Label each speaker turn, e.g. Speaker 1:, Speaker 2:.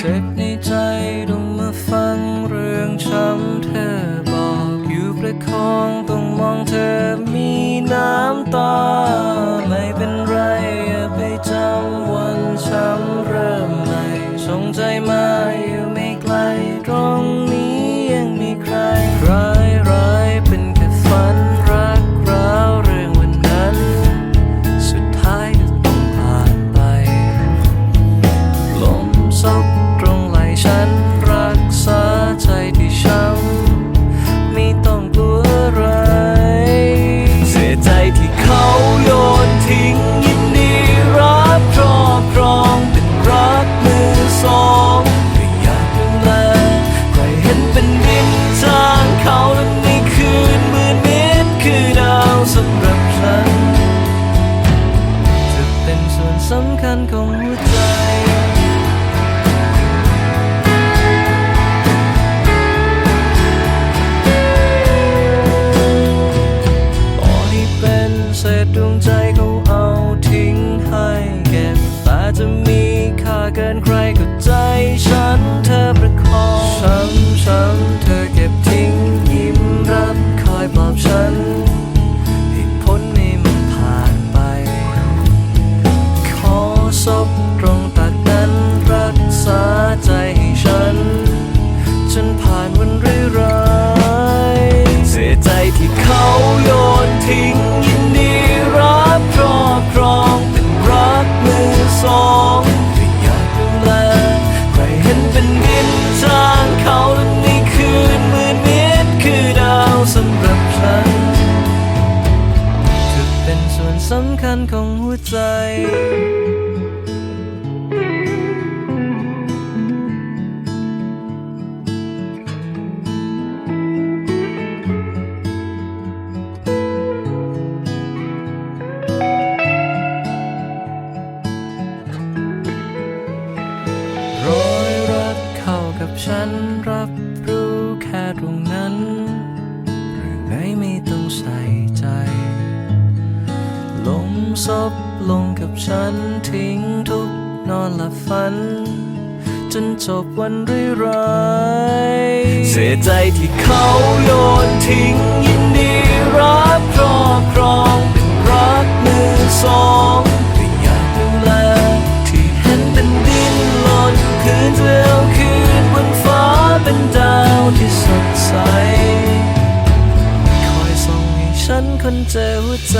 Speaker 1: เจ็บในใจต้องมาฟังเรื่องช้ำเธอบอกอยู่ประคองต้องมองเธอมีน้ำตา ไม่เป็นไรอย่าไปจำวันช้ำเริ่มใหม่ส่งใจมาอยู่ไม่ไกลตรงนี้ยังมีใครร้ายร้ายเป็นแค่ฝันรักร้าวเรื่องวันนั้น สุดท้ายก็ต้องผ่านไปลมซบำคัญของหัวใจต่อให้เป็นเศษดวงใจเขาเอาทิ้งให้เก็บแต่จะมีค่าเกินใคร สำคัญของหัวใจ ซบลงกับฉันทิ้งทุกนอนหลับฝัน จนจบวันร้ายๆเสียใจที่เขาโยนทิ้งยินดีรับครอบครองเป็นรักมือสองก็อยากดูแลที่เห็นเป็นดินหล่นคืนจะเอาคืนบนฟ้าเป็นดาวที่สดใสคอยส่องให้ฉันคนเจอหัวใจ